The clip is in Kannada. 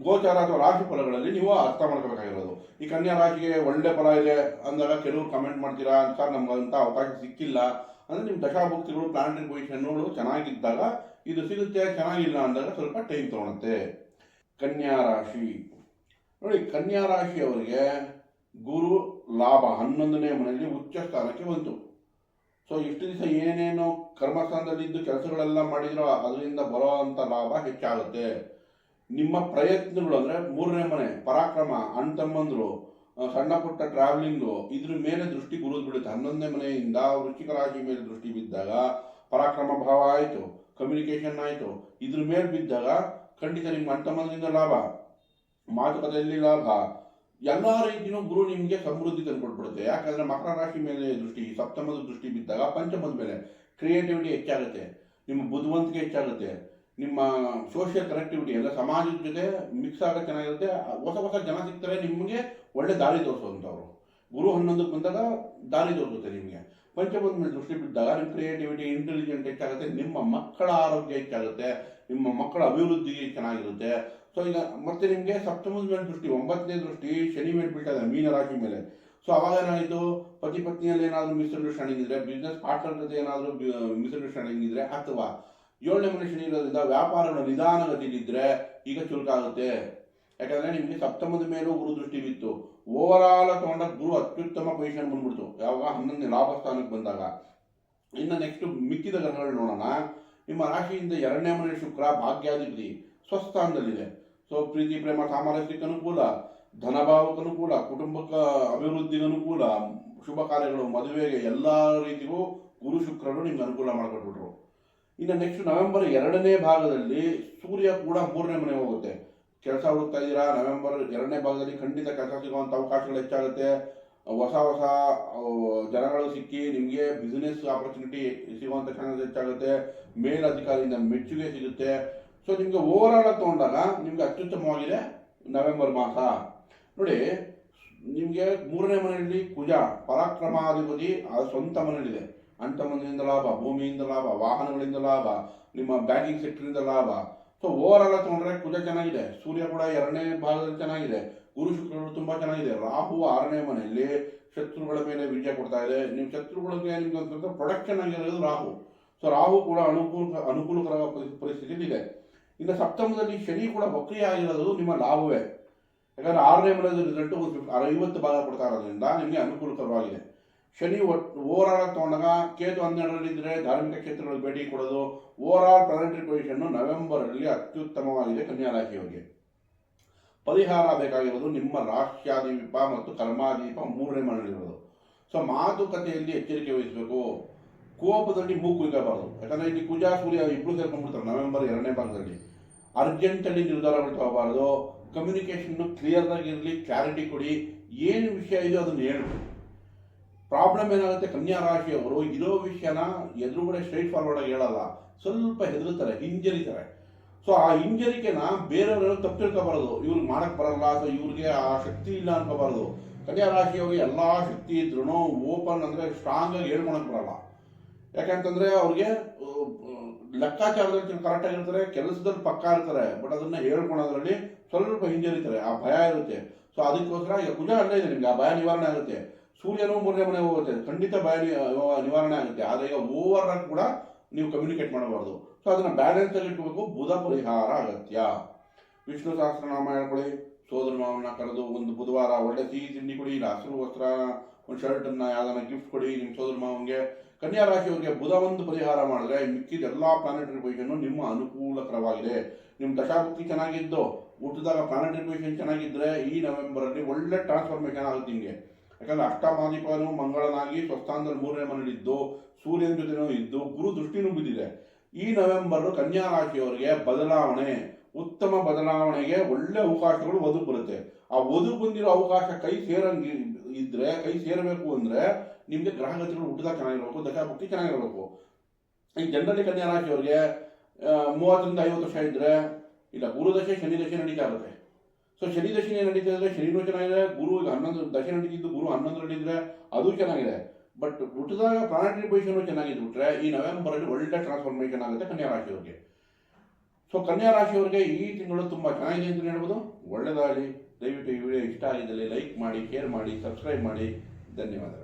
ಗೋಚಾರ ಅಥವಾ ರಾಶಿ ಫಲಗಳಲ್ಲಿ ನೀವು ಅರ್ಥ ಮಾಡ್ಕೋಬೇಕಾಗಿರೋದು. ಈ ಕನ್ಯಾ ರಾಶಿಗೆ ಒಳ್ಳೆ ಫಲ ಇದೆ ಅಂದಾಗ ಕೆಲವರು ಕಮೆಂಟ್ ಮಾಡ್ತೀರಾ ಅಂತ ನಮ್ಗೆ ಅವಕಾಶ ಸಿಕ್ಕಿಲ್ಲ. ಅಂದ್ರೆ ನಿಮ್ಮ ದಶಾಭುಕ್ತಿಗಳು ಪ್ಲಾನೆಟರಿ ಪೊಸಿಷನ್ಗಳು ಚೆನ್ನಾಗಿದ್ದಾಗ ಇದು ಸಿಗುತ್ತೆ, ಚೆನ್ನಾಗಿಲ್ಲ ಅಂದಾಗ ಸ್ವಲ್ಪ ಟೈಮ್ ತಗೊಳುತ್ತೆ. ಕನ್ಯಾ ರಾಶಿ. ನೋಡಿ, ಕನ್ಯಾ ರಾಶಿಯವರಿಗೆ ಗುರು ಲಾಭ ಹನ್ನೊಂದನೇ ಮನೆಯಲ್ಲಿ ಉಚ್ಚ ಸ್ಥಾನಕ್ಕೆ ಬಂತು. ಸೊ ಇಷ್ಟು ದಿವಸ ಏನೇನು ಕರ್ಮಸ್ಥಾನದಲ್ಲಿದ್ದು ಕೆಲಸಗಳೆಲ್ಲ ಮಾಡಿದ್ರೋ, ಅದರಿಂದ ಬರೋ ಲಾಭ ಹೆಚ್ಚಾಗುತ್ತೆ. ನಿಮ್ಮ ಪ್ರಯತ್ನಗಳು ಅಂದ್ರೆ ಮೂರನೇ ಮನೆ, ಪರಾಕ್ರಮ ಅಣ್ಣ ತಮ್ಮಂದ್ರು ಸಣ್ಣ ಪುಟ್ಟ ಟ್ರಾವೆಲಿಂಗು ಇದ್ರ ಮೇಲೆ ದೃಷ್ಟಿ ಗುರುದು ಬಿಡುತ್ತೆ. ಹನ್ನೊಂದನೇ ಮನೆಯಿಂದ ವೃಶ್ಚಿಕ ರಾಶಿ ಮೇಲೆ ದೃಷ್ಟಿ ಬಿದ್ದಾಗ ಪರಾಕ್ರಮ ಭಾವ ಆಯಿತು ಕಮ್ಯುನಿಕೇಷನ್ ಆಯಿತು. ಇದ್ರ ಮೇಲೆ ಬಿದ್ದಾಗ ಖಂಡಿತ ನಿಮ್ಮ ಅಣ್ಣ ತಮ್ಮಂದ್ರಿಂದ ಲಾಭ, ಮಾತುಕತೆಯಲ್ಲಿ ಲಾಭ. ಎಲ್ಲ ರೀತಿಯೂ ಗುರು ನಿಮಗೆ ಸಮೃದ್ಧಿ ತಂದುಕೊಟ್ಬಿಡುತ್ತೆ. ಯಾಕಂದ್ರೆ ಮಕರ ರಾಶಿ ಮೇಲೆ ದೃಷ್ಟಿ, ಸಪ್ತಮದ ದೃಷ್ಟಿ ಬಿದ್ದಾಗ ಪಂಚಮದ ಮೇಲೆ ಕ್ರಿಯೇಟಿವಿಟಿ ಹೆಚ್ಚಾಗುತ್ತೆ. ನಿಮ್ಮ ಬುದ್ಧಿವಂತಿಕೆ ಹೆಚ್ಚಾಗುತ್ತೆ. ನಿಮ್ಮ ಸೋಷಿಯಲ್ ಕನೆಕ್ಟಿವಿಟಿ ಎಲ್ಲ ಸಮಾಜದ ಜೊತೆ ಮಿಕ್ಸ್ ಆಗ ಚೆನ್ನಾಗಿರುತ್ತೆ. ಹೊಸ ಹೊಸ ಜನ ಸಿಗ್ತಾರೆ ನಿಮಗೆ ಒಳ್ಳೆ ದಾರಿ ತೋರಿಸುವಂಥವ್ರು. ಗುರು ಹನ್ನೊಂದಕ್ಕೆ ಬಂದಾಗ ದಾರಿ ತೋರಿಸುತ್ತೆ ನಿಮಗೆ. ಪಂಚಮದ ಮೇಲೆ ದೃಷ್ಟಿ ಬಿದ್ದಾಗ ನಿಮ್ಮ ಕ್ರಿಯೇಟಿವಿಟಿ ಇಂಟೆಲಿಜೆಂಟ್ ಹೆಚ್ಚಾಗುತ್ತೆ, ನಿಮ್ಮ ಮಕ್ಕಳ ಆರೋಗ್ಯ ಹೆಚ್ಚಾಗುತ್ತೆ, ನಿಮ್ಮ ಮಕ್ಕಳ ಅಭಿವೃದ್ಧಿ ಚೆನ್ನಾಗಿರುತ್ತೆ. ಸೊ ಈಗ ಮತ್ತೆ ನಿಮಗೆ ಸಪ್ತಮದ ಮೇಲೆ ದೃಷ್ಟಿ, ಒಂಬತ್ತನೇ ದೃಷ್ಟಿ, ಶನಿ ಮೇಲೆ ಬೀಳ್ತದೆ ಮೀನ ರಾಶಿ ಮೇಲೆ. ಸೊ ಅವಾಗ ಏನಾಯಿತು? ಪತಿ ಪತ್ನಿಯಲ್ಲಿ ಏನಾದರೂ ಮಿಸ್ಅಂಡರ್ಸ್ಟ್ಯಾಂಡಿಂಗ್ ಇದ್ರೆ ಬಿಸ್ನೆಸ್ ಪಾರ್ಟ್ನರ್ ಜೊತೆ ಏನಾದರೂ ಮಿಸ್ಅಂಡರ್ಸ್ಟ್ಯಾಂಡಿಂಗ್ ಇದ್ರೆ ಅಥವಾ ಏಳನೇ ಮನೆ ಶನಿ ಇರೋದ್ರಿಂದ ವ್ಯಾಪಾರಗಳು ನಿಧಾನಗತಿಲಿದ್ರೆ ಈಗ ಚುರುಕಾಗುತ್ತೆ. ಯಾಕಂದ್ರೆ ನಿಮಗೆ ಸಪ್ತಮದ ಮೇಲೂ ಗುರು ದೃಷ್ಟಿ ಬಿತ್ತು ಓವರ್ ಆಲ್ ತಗೊಂಡ ಗುರು ಅತ್ಯುತ್ತಮ ಪೊಸಿಷನ್ ಬಂದ್ಬಿಡ್ತು. ಯಾವಾಗ ಹನ್ನೊಂದನೇ ಲಾಭ ಸ್ಥಾನಕ್ಕೆ ಬಂದಾಗ. ಇನ್ನು ನೆಕ್ಸ್ಟ್ ಮಿಕ್ಕಿದ ಗ್ರಹಗಳು ನೋಡೋಣ. ನಿಮ್ಮ ರಾಶಿಯಿಂದ ಎರಡನೇ ಮನೆ ಶುಕ್ರ ಭಾಗ್ಯಾಧಿಪತಿ ಸ್ವಸ್ಥಾನದಲ್ಲಿದೆ. ಸೊ ಪ್ರೀತಿ, ಪ್ರೇಮ, ಸಾಮರಸ್ಯಕ್ಕೆ ಅನುಕೂಲ, ಧನಭಾವಕ್ಕೆ ಅನುಕೂಲ ಕುಟುಂಬಕ್ಕೆ ಅಭಿವೃದ್ಧಿಗೆ ಅನುಕೂಲ, ಶುಭ ಕಾರ್ಯಗಳು, ಮದುವೆಗೆ ಎಲ್ಲ ರೀತಿಗೂ ಗುರು ಶುಕ್ರರು ನಿಮ್ಗೆ ಅನುಕೂಲ ಮಾಡಿಕೊಟ್ಬಿಟ್ರು. ಇನ್ನು ನೆಕ್ಸ್ಟ್ ನವೆಂಬರ್ ಎರಡನೇ ಭಾಗದಲ್ಲಿ ಸೂರ್ಯ ಕೂಡ ಮೂರನೇ ಮನೆ ಹೋಗುತ್ತೆ. ಕೆಲಸ ಹುಡುಕ್ತಾ ಇದ್ದೀರಾ? ನವೆಂಬರ್ ಎರಡನೇ ಭಾಗದಲ್ಲಿ ಖಂಡಿತ ಕೆಲಸ ಸಿಗುವಂಥ ಅವಕಾಶಗಳು ಹೆಚ್ಚಾಗುತ್ತೆ. ಹೊಸ ಹೊಸ ಜನಗಳು ಸಿಕ್ಕಿ ನಿಮಗೆ ಬಿಸ್ನೆಸ್ ಆಪರ್ಚುನಿಟಿ ಸಿಗುವಂಥ ಚಾನ್ಸಸ್ ಹೆಚ್ಚಾಗುತ್ತೆ. ಮೇಲಧಿಕಾರಿಯಿಂದ ಮೆಚ್ಚುಗೆ ಸಿಗುತ್ತೆ. ಸೊ ನಿಮಗೆ ಓವರ್ ಆಲ್ ತೊಗೊಂಡಾಗ ನಿಮಗೆ ಅತ್ಯುತ್ತಮವಾಗಿದೆ ನವೆಂಬರ್ ಮಾಸ. ನೋಡಿ, ನಿಮಗೆ ಮೂರನೇ ಮನೆಯಲ್ಲಿ ಕುಜ, ಪರಾಕ್ರಮಾಧಿಪತಿ ಸ್ವಂತ ಮನೆಯಲ್ಲಿದೆ. ಅಂತಮನದಿಂದ ಲಾಭ, ಭೂಮಿಯಿಂದ ಲಾಭ, ವಾಹನಗಳಿಂದ ಲಾಭ, ನಿಮ್ಮ ಬ್ಯಾಂಕಿಂಗ್ ಸೆಕ್ಟರಿಂದ ಲಾಭ. ಸೊ ಓವರ್ ಆಲ್ ತಗೊಂಡ್ರೆ ಕುಜ ಚೆನ್ನಾಗಿದೆ. ಸೂರ್ಯ ಕೂಡ ಎರಡನೇ ಭಾಗದಲ್ಲಿ ಚೆನ್ನಾಗಿದೆ. ಗುರು ಶುಕ್ರಗಳು ತುಂಬಾ ಚೆನ್ನಾಗಿದೆ. ರಾಹು ಆರನೇ ಮನೆಯಲ್ಲಿ ಶತ್ರುಗಳ ಮೇಲೆ ವಿಜಯ ಕೊಡ್ತಾ ಇದೆ. ನೀವು ಶತ್ರುಗಳಿಗೆ ನಿಮ್ಗೆ ಪ್ರೊಡಕ್ಷನ್ ಆಗಿರೋದು ರಾಹು. ಸೊ ರಾಹು ಕೂಡ ಅನುಕೂಲ, ಅನುಕೂಲಕರ ಪರಿ- ಪರಿಸ್ಥಿತಿಯಲ್ಲಿ ಇದೆ. ಇನ್ನು ಸಪ್ತಮದಲ್ಲಿ ಶನಿ ಕೂಡ ವಕ್ರಿಯ ಆಗಿರೋದು ನಿಮ್ಮ ಲಾಭವೇ. ಯಾಕಂದ್ರೆ ಆರನೇ ಮನೆಯಲ್ಲಿ ರಿಸಲ್ಟ್ ಒಂದು ಐವತ್ತು ಭಾಗ ಕೊಡ್ತಾ ಇರೋದ್ರಿಂದ ನಿಮಗೆ ಅನುಕೂಲಕರವಾಗಿದೆ. ಶನಿ ಒಟ್ಟು ಓವರ್ ಆಲ್ ತಗೊಂಡಾಗ ಕೇತು ಹನ್ನೆರಡರಲ್ಲಿದ್ದರೆ ಧಾರ್ಮಿಕ ಕ್ಷೇತ್ರಗಳಿಗೆ ಭೇಟಿ ಕೊಡೋದು overall planetary position November ಅಲ್ಲಿ ಅತ್ಯುತ್ತಮವಾಗಿದೆ ಕನ್ಯಾ ರಾಶಿಯವರಿಗೆ ಪರಿಹಾರ ಬೇಕಾಗಿರೋದು ನಿಮ್ಮ ರಾಶ್ಯಾದೀಪ ಮತ್ತು ಕರ್ಮಾದೀಪ ಮೂರನೇ ಮನೆಯಲ್ಲಿರೋದು ಸೊ ಮಾತುಕತೆಯಲ್ಲಿ ಎಚ್ಚರಿಕೆ ವಹಿಸಬೇಕು. ಕೋಪದಲ್ಲಿ ಮೂಗು ಕುಯ್ಕೋಬಾರ್ದು. ಯಾಕಂದರೆ ಇಲ್ಲಿ ಕುಜಾ ಸೂರ್ಯ ಇಬ್ಬರು ಸೇರ್ಕೊಂಡ್ಬಿಡ್ತಾರೆ ನವೆಂಬರ್ ಎರಡನೇ ಭಾಗದಲ್ಲಿ. ಅರ್ಜೆಂಟಲ್ಲಿ ನಿರ್ಧಾರಗಳು ತಗೋಬಾರ್ದು. ಕಮ್ಯುನಿಕೇಷನ್ನು ಕ್ಲಿಯರ್ ಆಗಿರಲಿ ಕ್ಲಾರಿಟಿ ಕೊಡಿ. ಏನು ವಿಷಯ ಇದೆಯೋ ಅದನ್ನು ಹೇಳಿ. ಪ್ರಾಬ್ಲಮ್ ಏನಾಗುತ್ತೆ? ಕನ್ಯಾ ರಾಶಿಯವರು ಇರೋ ವಿಷಯನ ಎದುರುಗಡೆ ಸ್ಟ್ರೈಟ್ ಫಾರ್ವರ್ಡ್ ಆಗಿ ಹೇಳಲ್ಲ. ಸ್ವಲ್ಪ ಹೆದರುತ್ತಾರೆ, ಹಿಂಜರಿತಾರೆ. ಸೊ ಆ ಹಿಂಜರಿಕೆನ ಬೇರೆಯವರು ತಪ್ಪು ತಿಳ್ಕೊಬಾರದು ಇವ್ರಿಗೆ ಮಾಡಕ್ ಬರಲ್ಲ ಅಥವಾ ಇವ್ರಿಗೆ ಆ ಶಕ್ತಿ ಇಲ್ಲ ಅನ್ಕೋಬಾರದು. ಕನ್ಯಾ ರಾಶಿಯವ್ರಿಗೆ ಎಲ್ಲಾ ಶಕ್ತಿ ಇದ್ರೂ ಓಪನ್ ಅಂದ್ರೆ ಸ್ಟ್ರಾಂಗ್ ಆಗಿ ಹೇಳ್ಕೊಳಕ್ ಬರಲ್ಲ. ಯಾಕಂತಂದ್ರೆ ಅವ್ರಿಗೆ ಲೆಕ್ಕಾಚಾರದಲ್ಲಿ ಕರೆಕ್ಟ್ ಆಗಿರ್ತಾರೆ ಕೆಲಸದಲ್ಲಿ ಪಕ್ಕ ಇರ್ತಾರೆ. ಬಟ್ ಅದನ್ನ ಹೇಳ್ಕೊಳೋದ್ರಲ್ಲಿ ಸ್ವಲ್ಪ ಹಿಂಜರಿತಾರೆ. ಆ ಭಯ ಇರುತ್ತೆ. ಸೊ ಅದಕ್ಕೋಸ್ಕರ ಈಗ ಕುಜ ಅಲ್ಲೇ ಇದೆ ನಿಮ್ಗೆ ಆ ಭಯ ನಿವಾರಣೆ ಆಗುತ್ತೆ. ಸೂರ್ಯನು ಮೂರನೇ ಮನೆ ಹೋಗುತ್ತೆ. ಖಂಡಿತ ಬಾಯ ನಿವಾರಣೆ ಆಗುತ್ತೆ. ಆದರೆ ಈಗ ಓವರ್ ಆಗಿ ಕೂಡ ನೀವು ಕಮ್ಯುನಿಕೇಟ್ ಮಾಡಬಾರ್ದು. ಸೊ ಅದನ್ನ ಬ್ಯಾಲೆನ್ಸ್ ಅಲ್ಲಿ ಇಟ್ಕೋಬೇಕು. ಬುಧ ಪರಿಹಾರ ಅಗತ್ಯ. ವಿಷ್ಣು ಸಹಸ್ರನಾಮ ಹೇಳ್ಕೊಳ್ಳಿ. ಸೋದರ ಮಾವನ್ನ ಕರೆದು ಒಂದು ಬುಧವಾರ ಒಳ್ಳೆ ಸಿಹಿ ತಿಂಡಿ ಕೊಡಿ. ಇಲ್ಲ ಹಸಿರು ವಸ್ತ್ರ, ಒಂದು ಶರ್ಟ್ ಅನ್ನ ಯಾವ್ದಾನ ಗಿಫ್ಟ್ ಕೊಡಿ ನಿಮ್ಮ ಸೋದರ ಮಾವನ್ಗೆ. ಕನ್ಯಾ ರಾಶಿಯವರಿಗೆ ಬುಧ ಒಂದು ಪರಿಹಾರ ಮಾಡಿದ್ರೆ ಮಿಕ್ಕಿದ ಎಲ್ಲ ಪ್ಲಾನೆಟರಿ ಪೊಸಿಷನ್ ನಿಮ್ಮ ಅನುಕೂಲಕರವಾಗಿದೆ. ನಿಮ್ಮ ದಶಾಭಕ್ತಿ ಚೆನ್ನಾಗಿದ್ದು. ಹುಟ್ಟಿದಾಗ ಪ್ಲಾನೆಟರಿ ಪೊಸಿಷನ್ ಚೆನ್ನಾಗಿದ್ರೆ ಈ ನವೆಂಬರ್ ಅಲ್ಲಿ ಒಳ್ಳೆ ಟ್ರಾನ್ಸ್ಫಾರ್ಮೇಶನ್ ಆಗುತ್ತೆ ನಿಮಗೆ. ಯಾಕಂದ್ರೆ ಅಷ್ಟಮಾಧಿಪನು ಮಂಗಳನಾಗಿ ಸ್ವಸ್ಥಾನದಲ್ಲಿ ಮೂರನೇ ಮನೆಯಲ್ಲಿದ್ದು, ಸೂರ್ಯನ ಜೊತೆನೂ ಇದ್ದು, ಗುರು ದೃಷ್ಟಿನೂ ಬಿದ್ದಿದೆ ಈ ನವೆಂಬರ್ ಕನ್ಯಾ ರಾಶಿಯವರಿಗೆ ಬದಲಾವಣೆ, ಉತ್ತಮ ಬದಲಾವಣೆಗೆ ಒಳ್ಳೆ ಅವಕಾಶಗಳು ಒದಗಿ ಬರುತ್ತೆ ಆ ಒದಗಿ ಬಂದಿರೋ ಅವಕಾಶ ಕೈ ಸೇರಂಗಿ ಇದ್ರೆ, ಕೈ ಸೇರಬೇಕು ಅಂದ್ರೆ ನಿಮ್ಗೆ ಗ್ರಹಗತಿಗಳು ಹುಟ್ಟಿದಾಗ ಚೆನ್ನಾಗಿರ್ಬೇಕು, ದಶಾಭಕ್ತಿ ಚೆನ್ನಾಗಿರ್ಬೇಕು. ಈ ಜನರಲ್ಲಿ ಕನ್ಯಾ ರಾಶಿಯವರಿಗೆ ಮೂವತ್ತರಿಂದ ಐವತ್ತು ವರ್ಷ ಇದ್ರೆ, ಇಲ್ಲ ಗುರುದಶೆ ಶನಿ ದಶೆ ನಡೀತಾ ಇರುತ್ತೆ. ಸೊ ಶನಿ ದಶಿನಿ ನಡೀತಾ ಇದ್ರೆ ಶನಿನೂ ಚೆನ್ನಾಗಿದೆ ಗುರು ಈಗ ಹನ್ನೊಂದು ದಶೆ ನಡೀತಿದ್ದು ಗುರು ಹನ್ನೊಂದು ನಡೀತಿದ್ರೆ ಅದು ಚೆನ್ನಾಗಿದೆ ಬಟ್ ಹುಟ್ಟಿದಾಗ ಪ್ರಾಣಿ ಪೊಸಿಷನ್ ಚೆನ್ನಾಗಿದ್ಬಿಟ್ರೆ ಈ ನವೆಂಬರ್ ಅಲ್ಲಿ ಒಳ್ಳೆ ಟ್ರಾನ್ಸ್ಫಾರ್ಮೇಶನ್ ಆಗುತ್ತೆ ಕನ್ಯಾ ರಾಶಿಯವರಿಗೆ ಸೊ ಕನ್ಯಾ ರಾಶಿಯವರಿಗೆ ಈ ತಿಂಗಳು ತುಂಬ ಚೆನ್ನಾಗಿದೆ ಅಂತ ಹೇಳ್ಬೋದು. ಒಳ್ಳೆಯದಾಗಲಿ ದಯವಿಟ್ಟು ಈ ವಿಡಿಯೋ ಇಷ್ಟ ಆಗಿದ್ದಲ್ಲಿ ಲೈಕ್ ಮಾಡಿ ಶೇರ್ ಮಾಡಿ ಸಬ್ಸ್ಕ್ರೈಬ್ ಮಾಡಿ. ಧನ್ಯವಾದಗಳು.